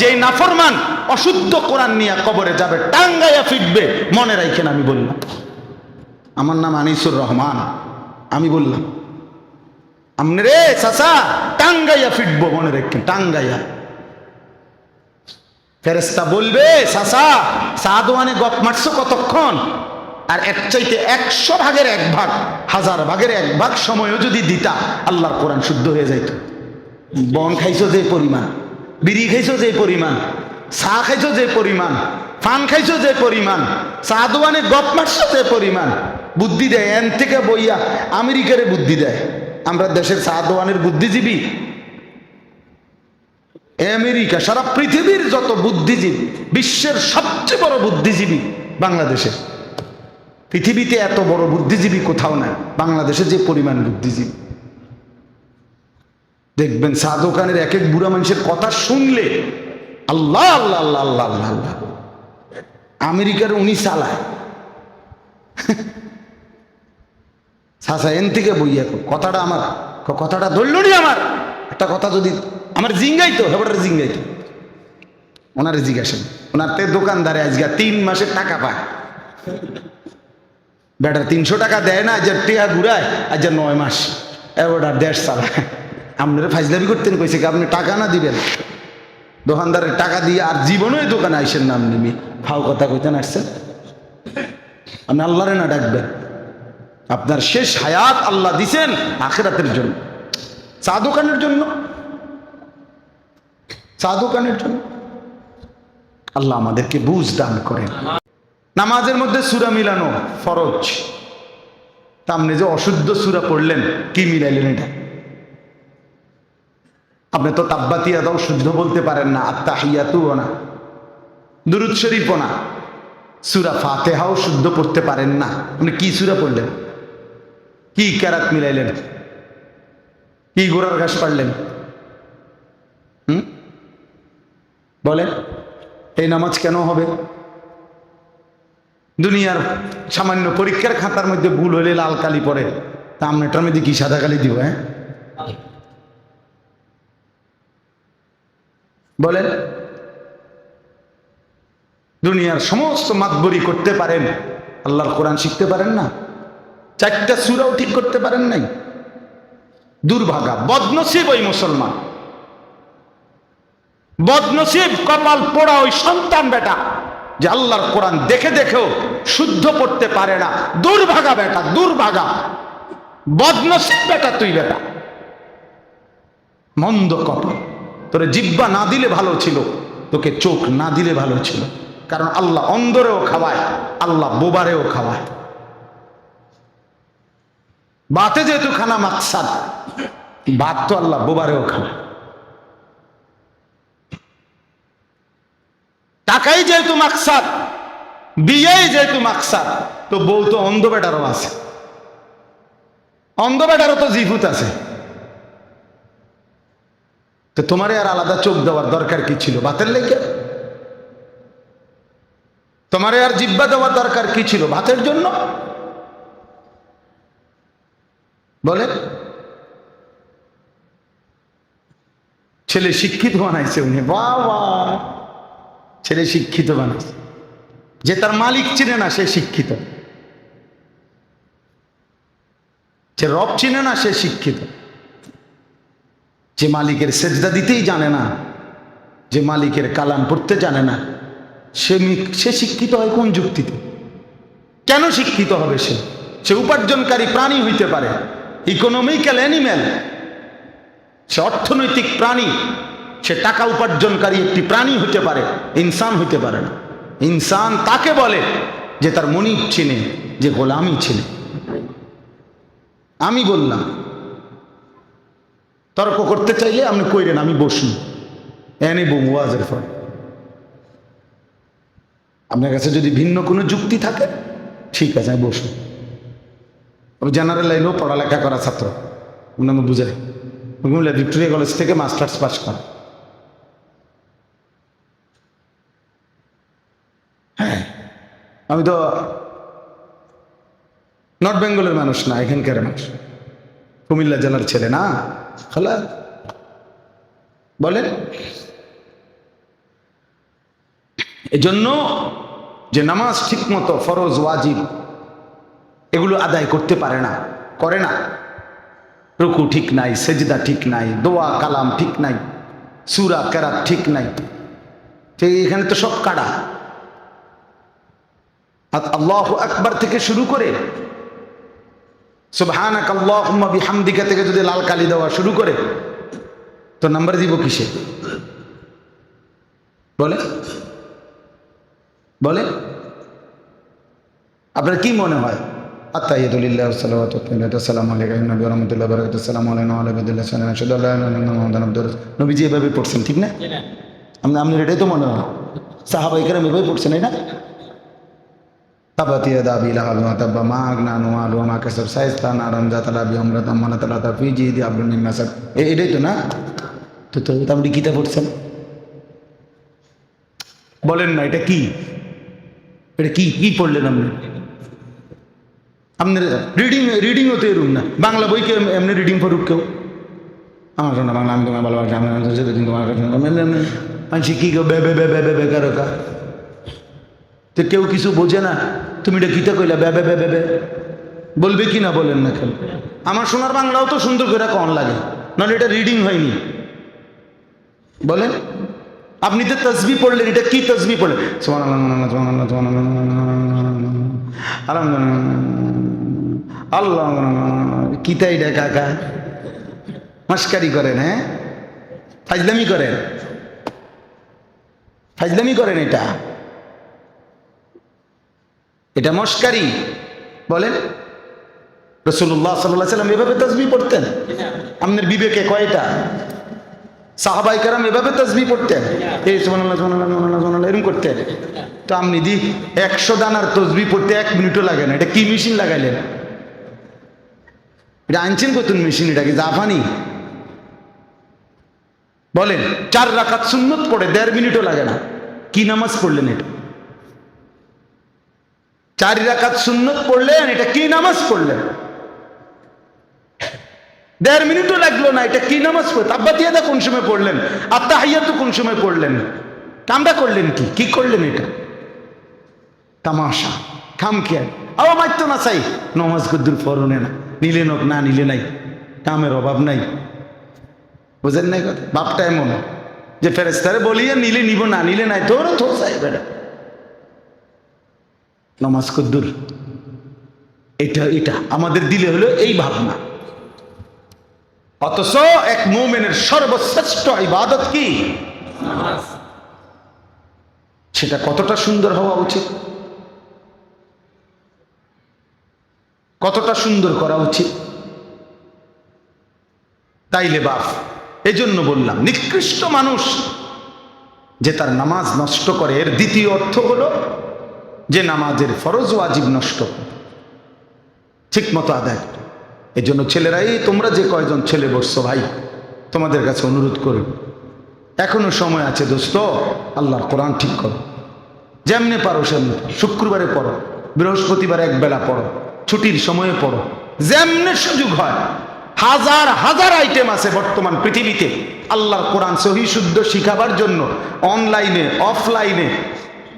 যে নাফরমান অশুদ্ধ কোরআন নিয়ে কবরে যাবে, টাঙ্গাইয়া ফিটবে মনে রাখেন আমি বললাম। আমার নাম আনিসুর রহমান, আমি বললাম, আমনে রে চাচা, টাঙ্গাইয়া ফিটবো মনে রাখেন টাঙ্গাইয়া। ফেরেস্তা বলবে, চাচা চা দোয়ানে গপ মারছো কতক্ষণ? আর এক চাইতে একশো ভাগের এক ভাগ, হাজার ভাগের এক ভাগ সময়ও যদি দিতা, আল্লাহর কোরআন শুদ্ধ হয়ে যাইত। বন খাইছো যে পরিমাণ? বিড়ি খাইছো যে পরিমাণ চা খাইছো যে পরিমাণ পান খাইছো যে পরিমাণ চা দোয়ানে গপ মারছো যে পরিমাণ বুদ্ধি দেয়, এন থেকে বইয়া আমেরিকারে বুদ্ধি দেয়। আমরা দেশের চা দোয়ানের বুদ্ধিজীবী। আমেরিকা, সারা পৃথিবীর যত বুদ্ধিজীবী, বিশ্বের সবচেয়ে বড় বুদ্ধিজীবী বাংলাদেশে। পৃথিবীতে এত বড় বুদ্ধিজীবী কোথাও নাই, বাংলাদেশে যে পরিমাণ বুদ্ধিজীবী। দেখবেন চা দোকানের এক এক বুড়া মানুষের কথা শুনলে আল্লাহ আল্লাহ আল্লাহ আল্লাহ আল্লাহ আল্লাহ। আমেরিকার উনি চালায়। সাসা, এন থেকে বইয়া কথাটা আমার, কথাটা ধরল নি আমার। একটা কথা যদি আমার জিঙ্গাইতো হেবটার জিঙ্গাইতো। ওনারে জিজ্ঞাসেন ওনার তে দোকানদারে আজকে তিন মাসের টাকা পায়? বেটার তিনশো টাকা দেয় না যে টিয়া ঘুরায় আর যে নয় মাস। এবার দেশ চালায়। আপনারা ফাইজলামি করতেন, কইছে কি, আপনি টাকা না দিবেন? দোকানদারের টাকা দিয়ে আর জীবনে ওই দোকানে আইসেন নাম নিবি ফাও কথা কইতেন আসছেন? আপনি আল্লাহরে না ডাকবেন। আপনার শেষ হায়াত আল্লাহ দিছেন আখেরাতের জন্য। চা দোকানের জন্য। চা দোকানের জন্য। আল্লাহ আমাদেরকে বুঝ দান করেন। নামাজের মধ্যে সুরা মিলানো ফরজ। তা আপনি যে অশুদ্ধ সুরা পড়লেন, কি মিলাইলেন এটা? আপনি তো তাব্বাতিয়া দাও শুদ্ধ বলতে পারেন না আত্মা হিয়াতুও না, দুরুদ শরীফও না, সুরা ফাতেহাও শুদ্ধ পড়তে পারেন না। আপনি কি সুরা পড়লেন? কি ক্যারাত মিলাইলেন? কি গোড়ার ঘাস পারলেন হুম? বলেন, এই নামাজ কেন হবে? দুনিয়ার সামান্য পরীক্ষার খাতার মধ্যে ভুল হলে লাল কালি পড়ে, তা আমরা এটার মধ্যে কি সাদা কালি দিব হ্যাঁ? বলেন। দুনিয়ার সমস্ত মাতবরি করতে পারেন। আল্লাহর কোরআন শিখতে পারেন না। চারটা সুরাও ঠিক করতে পারেন নাই। দুর্ভাগা, বদনসিব ওই মুসলমান। বদনসিব, কপাল পোড়া ওই সন্তান বেটা, যে আল্লাহর কোরআন দেখে দেখেও শুদ্ধ করতে পারে না। দুর্ভাগা বেটা, দুর্ভাগা। বদনসিব বেটা তুই বেটা। মন্দ কপাল। তোরে জিব্বা না দিলে ভালো ছিল, তোকে চোখ না দিলে ভালো ছিল। কারণ আল্লাহ অন্দরেও খাওয়ায়, আল্লাহ বোবারেও খাওয়ায়। বাতে যেহেতু খানা মাকসাদ, বাত তো আল্লাহ বোবারেও খাওয়ায়। টাকাই যেহেতু মাকসাদ, বিয়েই যেহেতু মাকসাদ, তো বউ তো অন্ধ বেটারও আছে। অন্ধ বেটারও তো জিভুত আছে। তো তোমারে আর আলাদা চোখ দেওয়ার দরকার কি ছিল? বাতের লেগে? তোমারে আর জিব্বা দেওয়ার দরকার কি ছিল? ভাতের জন্য? বলে ছেলে শিক্ষিত বানাইছে উনি। বাবা। ছেলে শিক্ষিত বানাইছে। যে তার মালিক চিনে না, সে শিক্ষিত। যে রব চিনে না, সে শিক্ষিত। যে মালিকের সেজদা দিতেই জানে না, যে মালিকের কালাম পড়তে জানে না, সে সে শিক্ষিত হয় কোন যুক্তিতে? কেন শিক্ষিত হবে সে? সে উপার্জনকারী প্রাণী হইতে পারে ইকোনমিক্যাল অ্যানিম্যাল সে অর্থনৈতিক প্রাণী, সে টাকা উপার্জনকারী একটি প্রাণী হতে পারে, ইনসান হইতে পারে না। ইনসান তাকে বলে যে তার মনিব চিনে, যে গোলামি চিনে। আমি বললাম তর্ক করতে চাইলে আপনি কইরেন, আমি বসি। এনে বউ ওয়াজের ফল। আপনার কাছে যদি ভিন্ন কোনো যুক্তি থাকে, ঠিক আছে, আমি বসুন জেনারেল লাইনেও পড়ালেখা করা ছাত্র উনি বুঝাই। কুমিল্লা ভিক্টোরিয়া কলেজ থেকে মাস্টার্স পাস করা হ্যাঁ আমি তো নর্থ বেঙ্গলের মানুষ না, এখানকার মানুষ। কুমিল্লা জেলার ছেলে না? খালা, বলেন। এজন্য যে নামাজ ঠিকমতো ফরজ, ওয়াজিব, এগুলো আদায় করতে পারে না, করে না। রুকু ঠিক নাই, সেজদা ঠিক নাই, দোয়া, কালাম ঠিক নাই, সুরা, কেরাত ঠিক নাই। এখানে তো সব আর আল্লাহ আকবার থেকে শুরু করে সুবহানাক আল্লাহুম্মা বিহামদিকা থেকে যদি লাল কালি দেওয়া শুরু করে তো নাম্বার দিব কিসে? বলে? বলে? আপনার কি মনে হয়? আসসালামু আলাইকুম নবী রাহমাতুল্লাহি আসসালামু আলাইকুম নবীজি এভাবে পড়ছেন ঠিক না? আপনি এটাই তো মনে হয়। সাহাবাই কেরাম এভাবে পড়ছেন এই না তাবাত ইয়াদা আবি লাহাব ওয়া তাব্বা মা আগনা আনহু মালুহু ওয়া মা কাসাব সায়াসলা নারান যাতা লাহাবি আমরাতাম মানাত লা তাফি জিদি আবদুল নাসাব এটাই তো না তো তো আপনি কিতা পড়ছেন বলেন না এটা কি এটা কি কি পড়লেন আপনি আপনার রিডিং রিডিংও তো এরুম না বাংলা বই কে এমনি রিডিং করুক কেউ আমার শোনা বাংলা আমি তোমার ভালোবাসি আমি তোমার কাছে মানসি কি বে বে বে বে বে বে কারও কা তো কেউ কিছু বোঝে না। তুমি এটা কিতা কইলা, বে বে বে বে বে। বলবে কি না বলেন না কেন? আমার সোনার বাংলাও তো সুন্দর করে কন লাগে, নাহলে এটা রিডিং হয়নি। বলেন, আপনি তো তসবি পড়লেন, এটা কি তসবি পড়লেন? আল্লাহ কিতা এটা কাকা? মস্কারি করেন হ্যাঁ? ফাজলামি করেন। ফাজলামি করেন এটা। এটা মস্কারি। বলেন। রসুল্লাহ সাল্লাহ সাল্লাম এভাবে তসবি পড়তেন। আপনার বিবেকে কয়টা? সাহাবাই কারাম এভাবে তসবি পড়তেন। এই সুবহানাল্লাহ, সুবহানাল্লাহ, সুবহানাল্লাহ, সুবহানাল্লাহ, এরকম করতেন। তো আপনি দি একশো দানার তসবি পড়তে এক মিনিটও লাগে না। এটা কি মেশিন লাগাইলেন? এটা আনছেন কতুন মেশিন? এটা কি জাফানি? বলেন চার রাখাত সুন্নত পড়ে দেড় মিনিটও লাগে না। কি নামাজ পড়লেন এটা? চার রাখাত সুন্নত পড়লেন, এটা কি নামাজ পড়লেন? দেড় মিনিটও লাগল না, এটা কি নামাজ পড়ে তাব্বাতিয়াদা কোন সময় পড়লেন, আর তাহাইয়াতু কোন সময় পড়লেন। কামটা করলেন কি? কি করলেন এটা? তামাশা, খাম খেয়াল। আবার মারতো না চাই নমাজ কদ্দুর ফরনে না। নিলে নোক না, নিলে নাই। কামের অভাব নাই। বুঝেন নাই কথা? বাপটা এমন যে ফেরেস্তারে বলিয়ে নিলে নিব না, নিলে নাই তোর তো চাই বেটা। নমাজ কদ্দুর। এটা এটা আমাদের দিলে হলো এই ভাবনা। অথচ এক মোমেনের সর্বশ্রেষ্ঠ ইবাদত কি? সেটা কতটা সুন্দর হওয়া উচিত? কতটা সুন্দর করা উচিত? তাইলে বাপ এজন্য বললাম নিকৃষ্ট মানুষ যে তার নামাজ নষ্ট করে এর দ্বিতীয় অর্থ হলো যে নামাজের ফরজ ওয়াজিব নষ্ট করে ঠিক মতো আদায় এই জন্য ছেলেরাই, তোমরা যে কয়জন ছেলে বসছো ভাই, তোমাদের কাছে অনুরোধ করব। এখনও সময় আছে দোস্ত, আল্লাহর কোরআন ঠিক করো। যেমনে পারো সেমনি শুক্রবারে পড়ো, বৃহস্পতিবার এক বেলা পড়ো, ছুটির সময়ে পড়ো। যেমনে সুযোগ হয়, হাজার হাজার আইটেম আছে বর্তমান পৃথিবীতে। আল্লাহর কোরআন সহি শুদ্ধ শিখাবার জন্য অনলাইনে অফলাইনে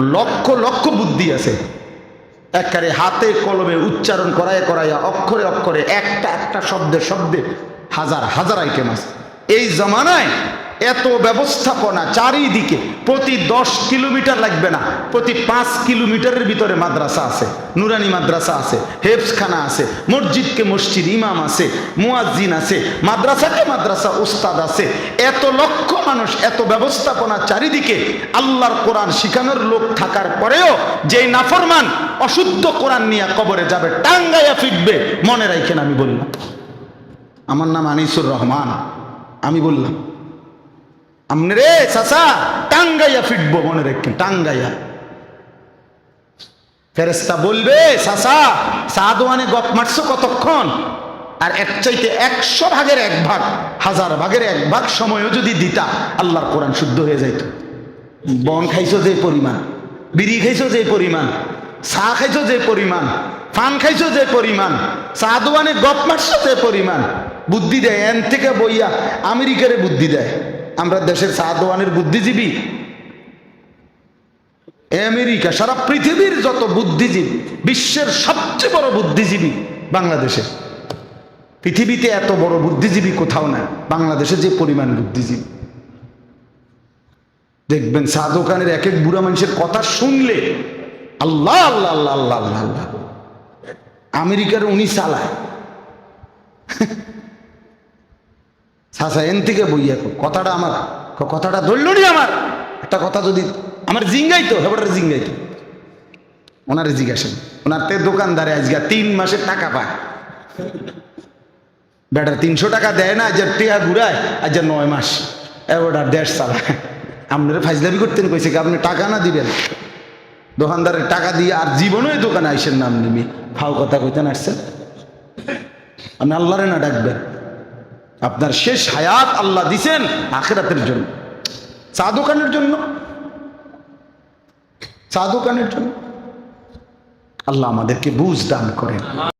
লক্ষ লক্ষ বুদ্ধি আছে। একারে হাতে কলমে উচ্চারণ করায় করাইয়া অক্ষরে অক্ষরে একটা একটা শব্দে শব্দে হাজার হাজার আইটেম আছে। এই জমানায় এত ব্যবস্থাপনা চারিদিকে। প্রতি দশ কিলোমিটার লাগবে না। প্রতি পাঁচ কিলোমিটারের ভিতরে মাদ্রাসা আছে, নুরানি মাদ্রাসা আছে হেফসখানা আছে, মসজিদকে মসজিদ, ইমাম আছে, মুয়াজ্জিন আছে, মাদ্রাসাকে মাদ্রাসা উস্তাদ আছে। এত লক্ষ মানুষ, এত ব্যবস্থাপনা চারিদিকে আল্লাহর কোরআন শিখানোর লোক থাকার পরেও যেই নাফরমান অশুদ্ধ কোরআন নিয়ে কবরে যাবে, টাঙ্গাইয়া ফিটবে, মনে রাখেন আমি বললাম। আমার নাম আনিসুর রহমান, আমি বললাম আমনে রে চাচা, টাঙ্গাইয়া ফিটবো মনে রাখেন টাঙ্গাইয়া। ফেরেস্তা বলবে, চাচা, সাদওয়ানে গপ মারছো কতক্ষণ? আর এক চাইতে একশো ভাগের এক ভাগ, হাজার ভাগের এক ভাগ সময়ও যদি দিতা, আল্লাহর কোরআন শুদ্ধ হয়ে যাইত। বন খাইছো যে পরিমাণ, বিড়ি খাইছো যে পরিমাণ, চা খাইছো যে পরিমাণ, ফান খাইছো যে পরিমাণ চা দোয়ানে গপ মারছো যে পরিমাণ, বুদ্ধি দেয়, এন থেকে বইয়া আমেরিকারে বুদ্ধি দেয়। আমরা দেশের চা দোয়ানের বুদ্ধিজীবী। আমেরিকা, সারা পৃথিবীর যত বুদ্ধিজীবী, বিশ্বের সবচেয়ে বড় বুদ্ধিজীবী বাংলাদেশে। পৃথিবীতে এত বড় বুদ্ধিজীবী কোথাও না, বাংলাদেশে যে পরিমাণ বুদ্ধিজীবী। দেখবেন চা দোকানের এক এক বুড়া মানুষের কথা শুনলে আল্লাহ আল্লাহ আল্লাহ আল্লাহ আল্লাহ আল্লাহ। আমেরিকার উনি চালায় সাসা এন থেকে বইয়া কথাটা আমার। কথাটা ধরল নি আমার। একটা কথা যদি আমার জিঙ্গাইতো হেবটার জিঙ্গাইতো। ওনারে জিজ্ঞাসেন ওনার তে দোকানদারে আজকে তিন মাসের টাকা পায়। বেটার তিনশো টাকা দেয় না যে টিয়া ঘুরায়, আজ যে নয় মাস। এবার দেড় চালায়। আপনারা ফাইজলামি করতেন, কইছে আপনি টাকা না দিবেন? দোকানদারের টাকা দিয়ে আর জীবনও এই দোকানে আইসেন নাম নিবি ফাও কথা কইতেন আসছেন? আপনি আল্লাহরে না ডাকবেন। আপনার শেষ হায়াত আল্লাহ দিছেন আখেরাতের জন্য। চা দোকানের জন্য। চা দোকানের জন্য। আল্লাহ আমাদেরকে বুঝ দান করেন।